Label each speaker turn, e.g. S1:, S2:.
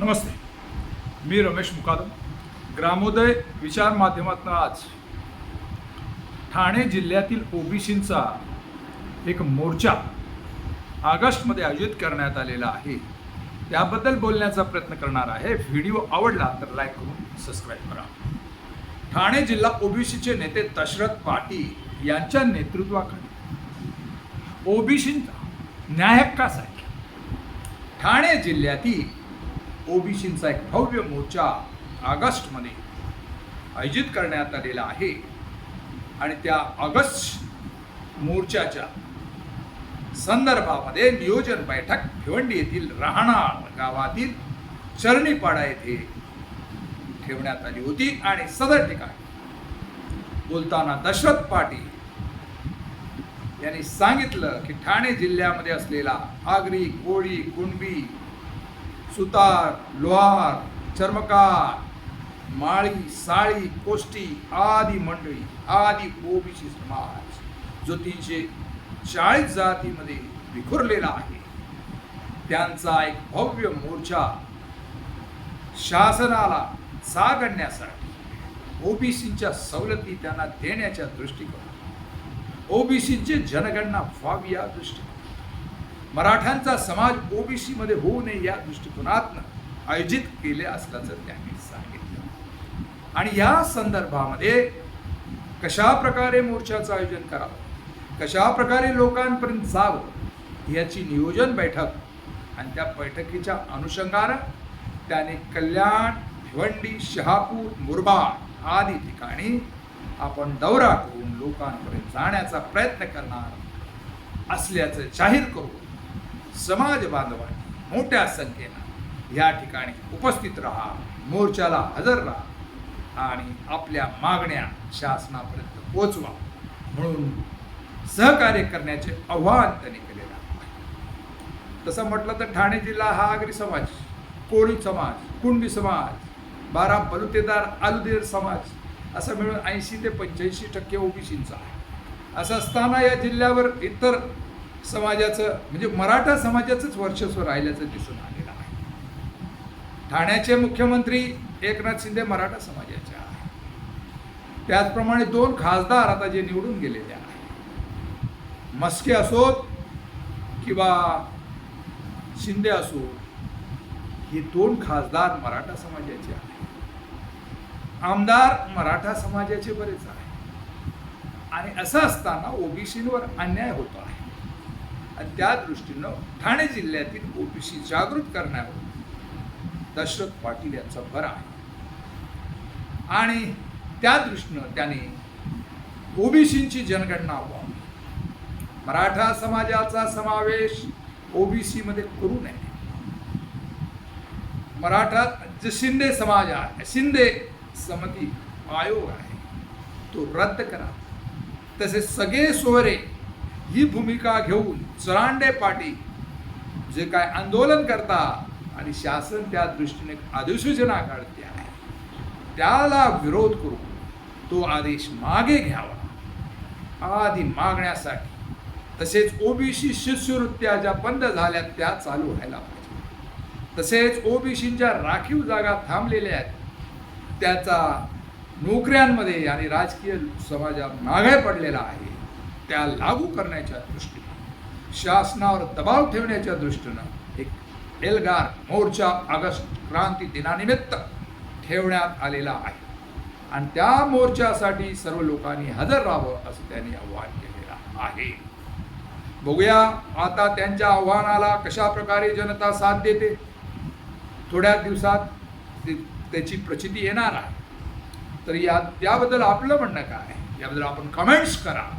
S1: नमस्ते मी रमेश मुकादम ग्रामोदय विचार माध्यमातून आज ठाणे जिल्ह्यातील ओबीसींचा एक मोर्चा ऑगस्टमध्ये आयोजित करण्यात आलेला आहे. त्याबद्दल बोलण्याचा प्रयत्न करणार आहे. व्हिडिओ आवडला तर लाईक करून सबस्क्राईब करा. ठाणे जिल्हा ओबीसीचे नेते दशरथ पाटील यांच्या नेतृत्वाखाली ओबीसींचा न्यायहक्कासाठी ठाणे जिल्ह्यातील ओबीसींचा एक भव्य मोर्चा ऑगस्टमध्ये आयोजित करण्यात आलेला आहे. आणि त्या ऑगस्ट मोर्चाच्या संदर्भामध्ये नियोजन बैठक भिवंडी येथील राहणार गावातील चरणीपाडा येथे ठेवण्यात आली होती. आणि सदर ठिकाणी बोलताना दशरथ पाटील यांनी सांगितलं की ठाणे जिल्ह्यामध्ये असलेला आगरी कोळी कुणबी सुतार लोहार चर्मकार माळी साळी कोष्टी आदी मंडळी आदी ओबीसी समाज जो तीनशे चाळीस जातीमध्ये विखुरलेला आहे. त्यांचा एक भव्य मोर्चा शासनाला सागण्यासाठी ओबीसीच्या सवलती त्यांना देण्याच्या दृष्टिकोनात ओबीसीची जनगणना व्हावी या दृष्टिकोन मराठ्यांचा समाज ओबीसी मध्ये होऊ नये या दृष्टिकोनातनं आयोजित केले असल्याचं त्यांनी सांगितलं. आणि या संदर्भामध्ये कशा प्रकारे मोर्चाचं आयोजन करावं? कशा प्रकारे लोकांपर्यंत जावं? याची नियोजन बैठक आणि त्या बैठकीच्या अनुषंगानं त्याने कल्याण भिवंडी शहापूर मुरबाड आदी ठिकाणी आपण दौरा करून लोकांपर्यंत जाण्याचा प्रयत्न करणार असल्याचं जाहीर करून समाज बांधवांनी मोठ्या संख्येनं या ठिकाणी उपस्थित राहा मोर्चाला हजर राहा आणि आपल्या मागण्या शासनापर्यंत पोचवा म्हणून सहकार्य करण्याचे आव्हान त्यांनी केलेलं आहे. तसं म्हटलं तर ठाणे जिल्हा हा आगरी समाज कोळी समाज कुंडी समाज बारा बलुतेदार आलुदेर समाज असं मिळून ऐंशी ते पंच्याऐंशी टक्के ओबीसींचा आहे. असं असताना या जिल्ह्यावर इतर समाजाचं म्हणजे मराठा समाजाचंच वर्चस्व राहिल्याचं दिसून आलेलं आहे. ठाण्याचे मुख्यमंत्री एकनाथ शिंदे मराठा समाजाचे आहे त्याचप्रमाणे दोन खासदार आता जे निवडून गेलेले आहेत. मस्के असोत किंवा शिंदे असो हे दोन खासदार मराठा समाजाचे आहेत. आमदार मराठा समाजाचे बरेच आहे आणि असं असताना ओबीसींवर अन्याय होतो आहे. आणि त्या दृष्टीनं ठाणे जिल्ह्यातील ओबीसी जागृत करण्यावर दशरथ पाटील यांचा भर आहे. आणि त्या दृष्टीनं त्याने ओबीसींची जनगणना व्हावी. मराठा समाजाचा समावेश ओबीसी मध्ये करू नये. मराठा जे शिंदे समाज आहे शिंदे समिती आयोग आहे तो रद्द करा. तसेच सगळे सोयरे ही भूमिका घेऊन चरांडे पाटील जे काय आंदोलन करता आणि शासन त्या दृष्टीने अधिसूचना काढते आहे. त्याला विरोध करून तो आदेश मागे घ्यावा. आदी मागण्यासाठी तसेच ओबीसी शिष्यवृत्त्या ज्या बंद झाल्या त्या चालू व्हायला पाहिजे. तसेच ओबीसींच्या राखीव जागा थांबलेल्या आहेत त्याचा नोकऱ्यांमध्ये आणि राजकीय समाजात मागे पडलेला आहे. त्या लागू करण्याच्या दृष्टीनं शासनावर दबाव ठेवण्याच्या दृष्टीनं एक एल्गार मोर्चा ऑगस्ट क्रांती दिनानिमित्त ठेवण्यात आलेला आहे. आणि त्या मोर्चासाठी सर्व लोकांनी हजर राहावं असं त्यांनी आव्हान केलेलं आहे. बघूया आता त्यांच्या आव्हानाला कशा प्रकारे जनता साथ देते. थोड्या दिवसात ते- त्याची प्रचिती येणार आहे. तर या त्याबद्दल आपलं म्हणणं काय? याबद्दल आपण कमेंट्स करा.